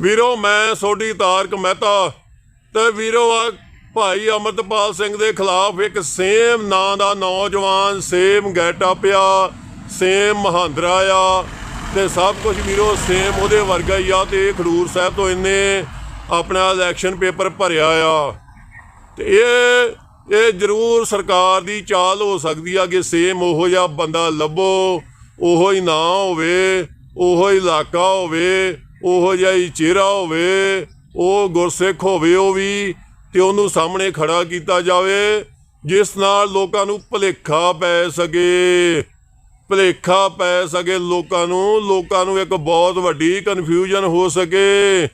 ਵੀਰੋ, ਮੈਂ ਸੋਢੀ ਤਾਰਕ ਮਹਿਤਾ ਤੇ ਵੀਰੋ, ਆ ਭਾਈ ਅਮਰਤਪਾਲ ਸਿੰਘ ਦੇ ਖਿਲਾਫ ਇੱਕ ਸੇਮ ਨਾਂ ਦਾ ਨੌਜਵਾਨ, ਸੇਮ ਗੈਟਅਪ ਆ, ਸੇਮ ਮਹਾਂਦਰਾ ਆ ਤੇ ਸਭ ਕੁਝ ਵੀਰੋ, ਸੇਮ ਉਹਦੇ ਵਰਗਾ ਹੀ ਆ ਤੇ ਇਹ ਖਡੂਰ ਸਾਹਿਬ ਤੋਂ ਇਹਨੇ ਆਪਣਾ ਇਲੈਕਸ਼ਨ ਪੇਪਰ ਭਰਿਆ ਆ। ਤੇ ਇਹ ਇਹ ਜ਼ਰੂਰ ਸਰਕਾਰ ਦੀ ਚਾਲ ਹੋ ਸਕਦੀ ਆ ਕਿ ਸੇਮ ਉਹੋ ਜਿਹਾ ਬੰਦਾ ਲੱਭੋ, ਉਹੋ ਹੀ ਨਾਂ ਹੋਵੇ, ਉਹੋ ਇਲਾਕਾ ਹੋਵੇ ਉਹੋ ਜਿਹਾ ਹੀ ਚਿਹਰਾ ਹੋਵੇ, ਉਹ ਗੁਰਸਿੱਖ ਹੋਵੇ ਉਹ ਵੀ, ਤੇ ਉਹਨੂੰ ਸਾਹਮਣੇ ਖੜਾ ਕੀਤਾ ਜਾਵੇ, ਜਿਸ ਨਾਲ ਲੋਕਾਂ ਨੂੰ ਭੁਲੇਖਾ ਪੈ ਸਕੇ। ਭੁਲੇਖਾ ਪੈ ਸਕੇ ਲੋਕਾਂ ਨੂੰ ਲੋਕਾਂ ਨੂੰ ਇੱਕ ਬਹੁਤ ਵੱਡੀ ਕਨਫਿਊਜ਼ਨ ਹੋ ਸਕੇ,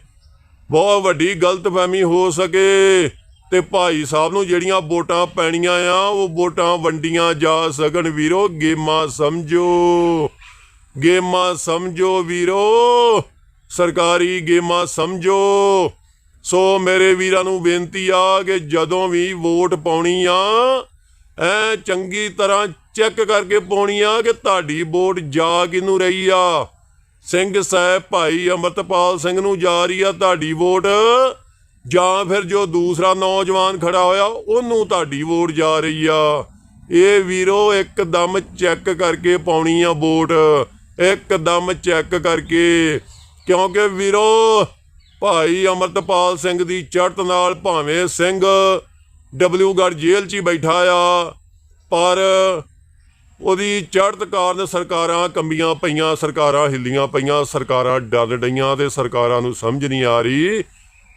ਬਹੁਤ ਵੱਡੀ ਗਲਤਫਹਿਮੀ ਹੋ ਸਕੇ, ਤੇ ਭਾਈ ਸਾਹਿਬ ਨੂੰ ਜਿਹੜੀਆਂ ਵੋਟਾਂ ਪੈਣੀਆਂ ਆ, ਉਹ ਵੋਟਾਂ ਵੰਡੀਆਂ ਜਾ ਸਕਣ ਵੀਰੋ। ਗੇਮਾਂ ਸਮਝੋ ਗੇਮਾਂ ਸਮਝੋ ਵੀਰੋ। ਸਰਕਾਰੀ ਗੇਮਾਂ ਸਮਝੋ। ਸੋ ਮੇਰੇ ਵੀਰਾਂ ਨੂੰ ਬੇਨਤੀ ਆ ਕਿ ਜਦੋਂ ਵੀ ਵੋਟ ਪਾਉਣੀ ਆ, ਐ ਚੰਗੀ ਤਰ੍ਹਾਂ ਚੈੱਕ ਕਰਕੇ ਪਾਉਣੀ ਆ ਕਿ ਤੁਹਾਡੀ ਵੋਟ ਜਾ ਕਿਨੂੰ ਰਹੀ ਆ। ਸਿੰਘ ਸਾਹਿਬ, ਭਾਈ ਅਮਰਤਪਾਲ ਸਿੰਘ ਨੂੰ ਜਾ ਰਹੀ ਆ ਤੁਹਾਡੀ ਵੋਟ। ਜਾਂ ਫਿਰ ਜੋ ਦੂਸਰਾ ਨੌਜਵਾਨ ਖੜਾ ਹੋਇਆ, ਉਹਨੂੰ ਤੁਹਾਡੀ ਵੋਟ ਜਾ ਰਹੀ ਆ। ਇਹ ਵੀਰੋ ਇੱਕਦਮ ਚੈੱਕ ਕਰਕੇ ਪਾਉਣੀ ਆ ਵੋਟ। ਇੱਕਦਮ ਚੈੱਕ ਕਰਕੇ ਕਿਉਂਕਿ ਵੀਰੋ, ਭਾਈ ਅਮਰਤਪਾਲ ਸਿੰਘ ਦੀ ਚੜ੍ਹਤ ਨਾਲ ਭਾਵੇਂ ਸਿੰਘ ਡਬਲਯੂਗੜ੍ਹ ਜੇਲ੍ਹ 'ਚ ਹੀ ਬੈਠਾ ਆ, ਪਰ ਉਹਦੀ ਚੜ੍ਹਤ ਕਾਰਨ ਸਰਕਾਰਾਂ ਕੰਬੀਆਂ ਪਈਆਂ, ਸਰਕਾਰਾਂ ਹਿੱਲੀਆਂ ਪਈਆਂ, ਸਰਕਾਰਾਂ ਡਰ ਡਈਆਂ ਤੇ ਸਰਕਾਰਾਂ ਨੂੰ ਸਮਝ ਨਹੀਂ ਆ ਰਹੀ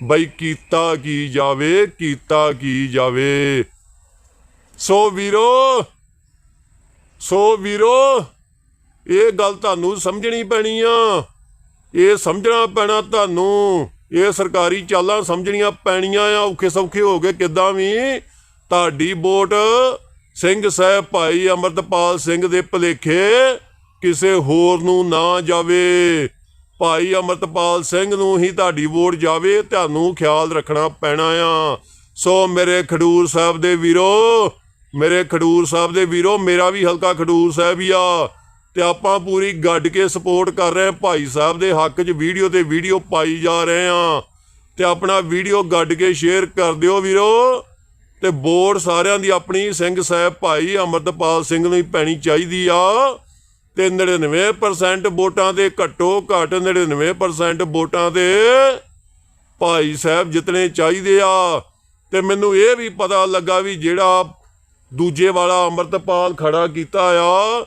ਬਈ ਕੀਤਾ ਕੀ ਜਾਵੇ, ਕੀਤਾ ਕੀ ਜਾਵੇ। ਸੋ ਵੀਰੋ ਸੋ ਵੀਰੋ, ਇਹ ਗੱਲ ਤੁਹਾਨੂੰ ਸਮਝਣੀ ਪੈਣੀ ਆ। ਇਹ ਸਮਝਣਾ ਪੈਣਾ ਤੁਹਾਨੂੰ। ਇਹ ਸਰਕਾਰੀ ਚਾਲਾਂ ਸਮਝਣੀਆਂ ਪੈਣੀਆਂ ਆ, ਔਖੇ ਸੌਖੇ ਹੋ ਕੇ ਕਿੱਦਾਂ ਵੀ। ਤੁਹਾਡੀ ਵੋਟ ਸਿੰਘ ਸਾਹਿਬ ਭਾਈ ਅਮਰਤਪਾਲ ਸਿੰਘ ਦੇ ਭਲੇਖੇ ਕਿਸੇ ਹੋਰ ਨੂੰ ਨਾ ਜਾਵੇ। ਭਾਈ ਅਮਰਤਪਾਲ ਸਿੰਘ ਨੂੰ ਹੀ ਤੁਹਾਡੀ ਵੋਟ ਜਾਵੇ, ਤੁਹਾਨੂੰ ਖਿਆਲ ਰੱਖਣਾ ਪੈਣਾ ਆ। ਸੋ ਮੇਰੇ ਖਡੂਰ ਸਾਹਿਬ ਦੇ ਵੀਰੋ, ਮੇਰੇ ਖਡੂਰ ਸਾਹਿਬ ਦੇ ਵੀਰੋ, ਮੇਰਾ ਵੀ ਹਲਕਾ ਖਡੂਰ ਸਾਹਿਬ ਹੀ ਆ। ਤੇ ਆਪਾਂ ਪੂਰੀ ਗੱਡ ਕੇ ਸਪੋਰਟ ਕਰ ਰਹੇ ਹਾਂ ਭਾਈ ਸਾਹਿਬ ਦੇ ਹੱਕ 'ਚ ਵੀਡੀਓ ਤੇ ਵੀਡੀਓ ਪਾਈ ਜਾ ਰਹੇ ਹਾਂ। ਤੇ ਆਪਣਾ ਵੀਡੀਓ ਗੱਡ ਕੇ ਸ਼ੇਅਰ ਕਰ ਦਿਓ ਵੀਰੋ। ਤੇ ਬੋਰਡ ਸਾਰਿਆਂ ਦੀ ਆਪਣੀ ਸਿੰਘ ਸਾਹਿਬ ਭਾਈ ਅਮਰਤਪਾਲ ਸਿੰਘ ਨੂੰ ਹੀ ਪੈਣੀ ਚਾਹੀਦੀ ਆ। ਤੇ 99% ਵੋਟਾਂ ਦੇ ਘੱਟੋ ਘੱਟ 99% ਵੋਟਾਂ ਦੇ ਭਾਈ ਸਾਹਿਬ ਜਿੱਤਣੇ ਚਾਹੀਦੇ ਆ। ਤੇ ਮੈਨੂੰ ਇਹ ਵੀ ਪਤਾ ਲੱਗਾ ਵੀ ਜਿਹੜਾ ਦੂਜੇ ਵਾਲਾ ਅਮਰਤਪਾਲ ਖੜਾ ਕੀਤਾ ਆ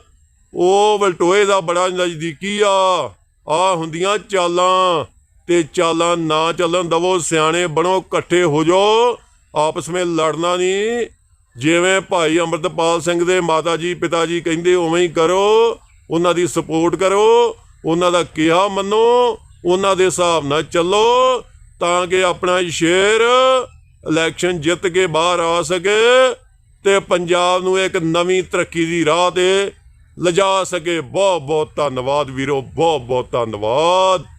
ਉਹ ਵਲਟੋਏ ਦਾ ਬੜਾ ਨਜ਼ਦੀਕੀ ਆ। ਆ ਹੁੰਦੀਆਂ ਚਾਲਾਂ ਤੇ ਚਾਲਾਂ ਨਾ ਚੱਲਣ ਦਵੋ, ਸਿਆਣੇ ਬਣੋ, ਇਕੱਠੇ ਹੋ ਜਾਓ ਆਪਸ ਵਿੱਚ ਲੜਨਾ ਨਹੀਂ। ਜਿਵੇਂ ਭਾਈ ਅਮਰਤਪਾਲ ਸਿੰਘ ਦੇ ਮਾਤਾ ਜੀ, ਪਿਤਾ ਜੀ ਕਹਿੰਦੇ, ਉਵੇਂ ਹੀ ਕਰੋ। ਉਹਨਾਂ ਦੀ ਸਪੋਰਟ ਕਰੋ। ਉਹਨਾਂ ਦਾ ਕਿਹਾ ਮੰਨੋ। ਉਹਨਾਂ ਦੇ ਹਿਸਾਬ ਨਾਲ ਚੱਲੋ ਤਾਂ ਕਿ ਆਪਣਾ ਸ਼ੇਰ ਇਲੈਕਸ਼ਨ ਜਿੱਤ ਕੇ ਬਾਹਰ ਆ ਸਕੇ ਤੇ ਪੰਜਾਬ ਨੂੰ ਇੱਕ ਨਵੀਂ ਤਰੱਕੀ ਦੀ ਰਾਹ ਤੇ ਲਿਜਾ ਸਕੇ। ਬਹੁਤ ਬਹੁਤ ਧੰਨਵਾਦ ਵੀਰੋ ਬਹੁਤ ਬਹੁਤ ਧੰਨਵਾਦ।